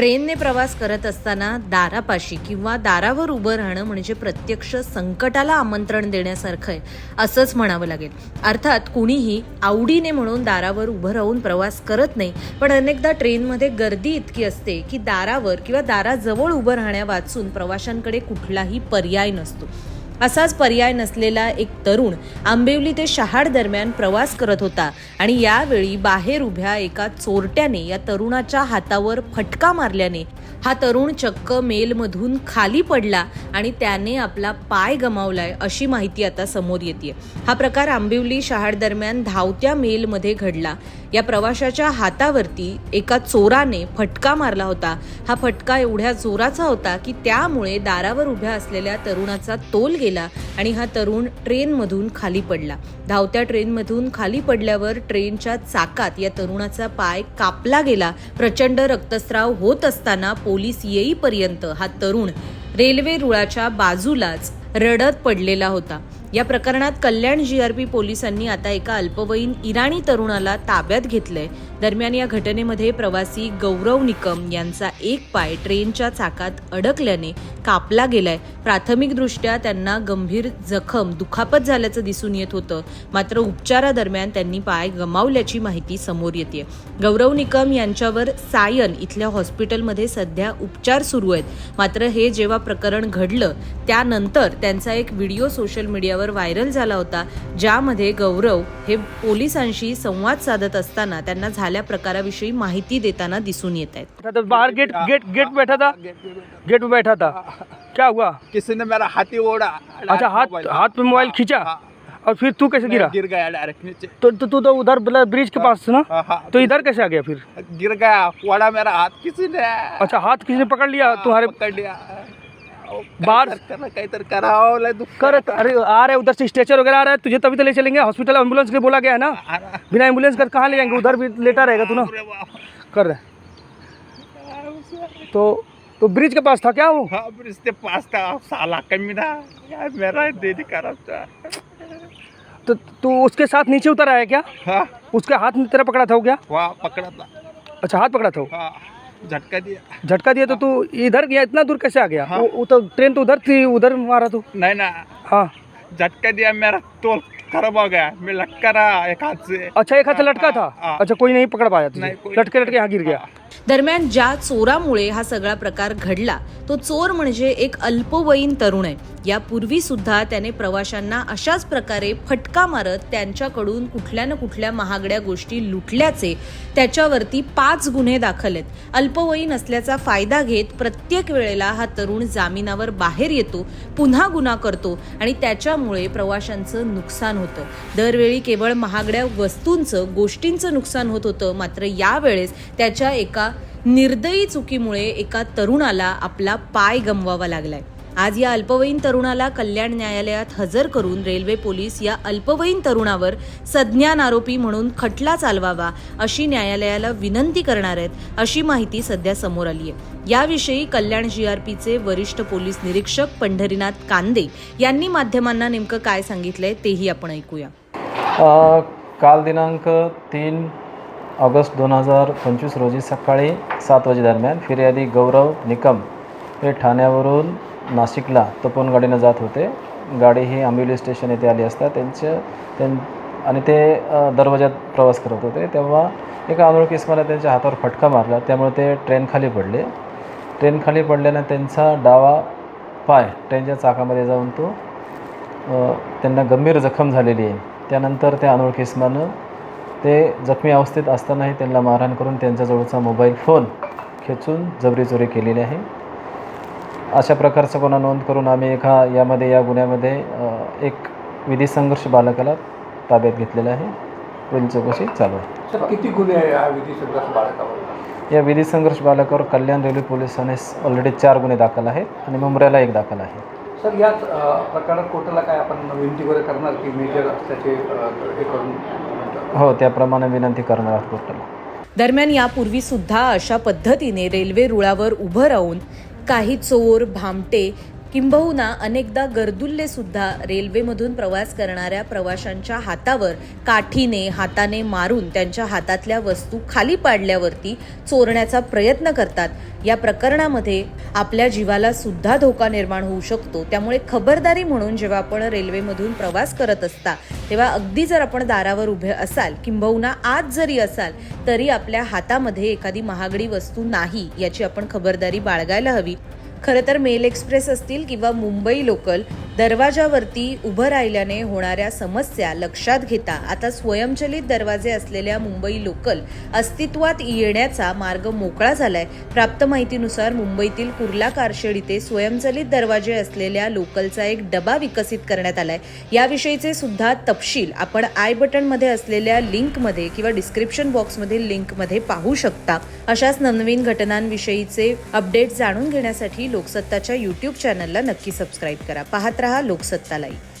ट्रेनने प्रवास करत असताना दारापाशी किंवा दारावर उभं राहणं म्हणजे प्रत्यक्ष संकटाला आमंत्रण देण्यासारखं आहे असंच म्हणावं लागेल. अर्थात कुणीही आवडीने म्हणून दारावर उभं राहून प्रवास करत नाही पण अनेकदा ट्रेनमध्ये गर्दी इतकी असते की दारावर किंवा दाराजवळ उभं राहण्या वाचून प्रवाशांकडे कुठलाही पर्याय नसतो. असाच पर्याय नसलेला एक तरुण आंबिवली ते शहाड दरम्यान प्रवास करत होता आणि यावेळी बाहेर उभ्या एका चोरट्याने या तरुणाच्या हातावर फटका मारल्याने हा तरुण चक्क मेलमधून खाली पडला आणि त्याने आपला पाय गमावलाय अशी माहिती आता समोर येते हा प्रकार आंबिवली शहाड दरम्यान धावत्या मेलमध्ये घडला. या प्रवाशाच्या हातावरती एका चोराने फटका मारला होता. हा फटका एवढ्या जोराचा होता की त्यामुळे दारावर उभ्या असलेल्या तरुणाचा तोल गेला. आणि हा तरुण ट्रेनमधून खाली पडला. धावत्या ट्रेनमधून खाली पडल्यावर ट्रेनच्या चाकात या तरुणाचा पाय कापला गेला. प्रचंड रक्तस्राव होत असताना पोलीस येईपर्यंत हा तरुण रेल्वे रुळाच्या बाजूलाच रडत पडलेला होता. या प्रकरणात कल्याण जीआरपी पोलिसांनी आता एका अल्पवयीन इराणी तरुणाला ताब्यात घेतलंय. दरम्यान या घटनेमध्ये प्रवासी गौरव निकम यांचा एक पाय ट्रेनच्या चाकात अडकल्याने कापला गेलाय. प्राथमिकदृष्ट्या त्यांना गंभीर जखम दुखापत झाल्याचं दिसून येत होतं. मात्र उपचारादरम्यान त्यांनी पाय गमावल्याची माहिती समोर येते गौरव निकम यांच्यावर सायन इथल्या हॉस्पिटलमध्ये सध्या उपचार सुरू आहेत. मात्र हे जेव्हा प्रकरण घडलं त्यानंतर त्यांचा एक व्हिडिओ सोशल मीडियावर व्हायरल झाला होता ज्यामध्ये गौरव हे पोलिसांशी संवाद साधत असताना त्यांना झाल्या प्रकाराविषयी माहिती देताना दिसून येत आहेत. था बाहर गेट गेट गेट बैठा था. गेट में बैठा था. क्या हुआ? किसी ने मेरा हाथी ओढ़ा अच्छा हाथ हाथ पे मोबाइल खींचा? हाँ। और फिर तू कैसे गिरा? गिर गया डायरेक्ट नीचे। तो तो तू तो उधर मतलब ब्रिज के पास था ना? हाँ, हाँ। तो इधर कैसे आ गया फिर? गिर गया वड़ा मेरा हाथ किसी ने। अच्छा हाथ किसी ने पकड़ लिया तुम्हारे पकड़ लिया। बाहर- करना कहीं तर कराओ ले कर अरे आ रहे उधर से स्ट्रेचर वगैरह आ रहा है तुझे तभी तो ले चलेंगे हॉस्पिटल एंबुलेंस के लिए बोला गया है ना? बिना एंबुलेंस कर कहाँ ले जाएँगे उधर भी लेटा रहेगा तू ना? कर रहे तो तो ब्रिज के पास था क्या वो? हाँ फिर इसके पास का साला कमी ना यार मेरा दीदी खराब था। तो तू उसके साथ नीचे उतर आया क्या? हाँ। उसके हाथ में तेरा पकड़ा था वो क्या? वहाँ पकड़ा था। अच्छा हाथ पकड़ा था वो? हाँ। झटका दिया. झटका दिया तो तू इधर गया इतना दूर कैसे आ गया? हाँ। वो, तो ट्रेन तो उधर थी उधर मारा तू। नहीं ना। हाँ। झटका दिया मेरा तोल खराब हो गया। मैं लटका रहा एक हाथ से। अच्छा एक हाथ से लटका था। अच्छा कोई नहीं पकड़ पाया लटके लटके यहाँ गिर गया। दरम्यान ज्या चोरामुळे हा सगळा प्रकार घडला तो चोर म्हणजे एक अल्पवयीन तरुण आहे. यापूर्वी सुद्धा त्याने प्रवाशांना अशाच प्रकारे फटका मारत त्यांच्याकडून कुठल्या ना कुठल्या महागड्या गोष्टी लुटल्याचे त्याच्यावरती पाच गुन्हे दाखल आहेत. अल्पवयीन असल्याचा फायदा घेत प्रत्येक वेळेला हा तरुण जामिनावर बाहेर येतो पुन्हा गुन्हा करतो आणि त्याच्यामुळे प्रवाशांचं नुकसान होतं. दरवेळी केवळ महागड्या वस्तूंचं गोष्टींचं नुकसान होत होतं मात्र यावेळेस त्याच्या एका निर्दयी चुकीमुळे एका तरुणाला आपला पाय गमवावा लागलाय. आज या अल्पवयीन तरुणाला कल्याण न्यायालयात हजर करून रेल्वे पोलीस या अल्पवयीन तरुणावर सज्ञान आरोपी म्हणून खटला चालवावा अशी न्यायालयाला विनंती करणार आहेत अशी माहिती सध्या समोर आली आहे. याविषयी कल्याण जीआरपीचे वरिष्ठ पोलीस निरीक्षक पंढरीनाथ कांदे यांनी माध्यमांना नेमकं काय सांगितलंय तेही आपण ऐकूया. काल दिनांक तीन ऑगस्ट दोन हजार पंचवीस रोजी सकाळी सात वाजेदरम्यान फिर्यादी गौरव निकम हे ठाण्यावरून नाशिकला तपोन गाडीनं जात होते. गाडी ही आंबिवली स्टेशन येथे आली असता त्यांच्या त्यां आणि ते दरवाज्यात प्रवास करत होते. तेव्हा एका अनोळखी इसमाला त्यांच्या हातावर फटका मारला. त्यामुळे ते ट्रेनखाली पडले. ट्रेनखाली पडल्यानं त्यांचा डावा पाय ट्रेनच्या चाकामध्ये जाऊन तो त्यांना गंभीर जखम झालेली आहे. त्यानंतर त्या अनोळखी इसमानं ते जखमी अवस्थेत असतानाही त्यांना मारहाण करून त्यांच्याजवळचा मोबाईल फोन खेचून जबरी चोरी केलेली आहे. अशा प्रकारचा गुन्हा नोंद करून आम्ही एका यामध्ये या गुन्ह्यामध्ये एक विधी संघर्ष बालकाला ताब्यात घेतलेला आहे. पुढील चौकशी चालू आहे. किती गुन्हे आहे हा विधी संघर्ष बाळकावर या विधी संघर्ष बालकावर कल्याण रेल्वे पोलिसांनी ऑलरेडी चार गुन्हे दाखल आहेत आणि मुंबऱ्याला एक दाखल आहे. सर याच अ, प्रकरणात कोर्टाला काय आपण विनंती वगैरे करणार की मेजर त्याचे हे करून हो त्याप्रमाणे विनंती करणार आहोत कोर्टाला. दरम्यान यापूर्वी सुद्धा अशा पद्धतीने रेल्वे रुळावर उभं राहून काही चोर भामटे किंबहुना अनेकदा गर्दुल्ले सुद्धा रेल्वेमधून प्रवास करणाऱ्या प्रवाशांच्या हातावर काठीने हाताने मारून त्यांच्या हातातल्या वस्तू खाली पाडल्यावरती चोरण्याचा प्रयत्न करतात. या प्रकरणामध्ये आपल्या जीवाला सुद्धा धोका निर्माण होऊ शकतो. त्यामुळे खबरदारी म्हणून जेव्हा आपण रेल्वेमधून प्रवास करत असता तेव्हा अगदी जर आपण दारावर उभे असाल किंबहुना आज जरी असाल तरी आपल्या हातामध्ये एखादी महागडी वस्तू नाही याची आपण खबरदारी बाळगायला हवी. खरं तर मेल एक्सप्रेस असतील किंवा मुंबई लोकल दरवाजावरती उभं राहिल्याने होणाऱ्या समस्या लक्षात घेता. आता स्वयंचलित दरवाजे असलेल्या मुंबई लोकल अस्तित्वात येण्याचा मार्ग मोकळा झालाय. प्राप्त माहितीनुसार मुंबईतील कुर्ला कारशेड इथे स्वयंचलित दरवाजे असलेल्या लोकलचा एक डबा विकसित करण्यात आलाय. याविषयीचे सुद्धा तपशील आपण आय बटनमध्ये असलेल्या लिंकमध्ये किंवा डिस्क्रिप्शन बॉक्समधील लिंकमध्ये पाहू शकता. अशाच नवनवीन घटनांविषयीचे अपडेट जाणून घेण्यासाठी लोकसत्ताच्या युट्यूब चॅनलला नक्की सबस्क्राईब करा. पाहत रहा लोकसत्ता लाईव्ह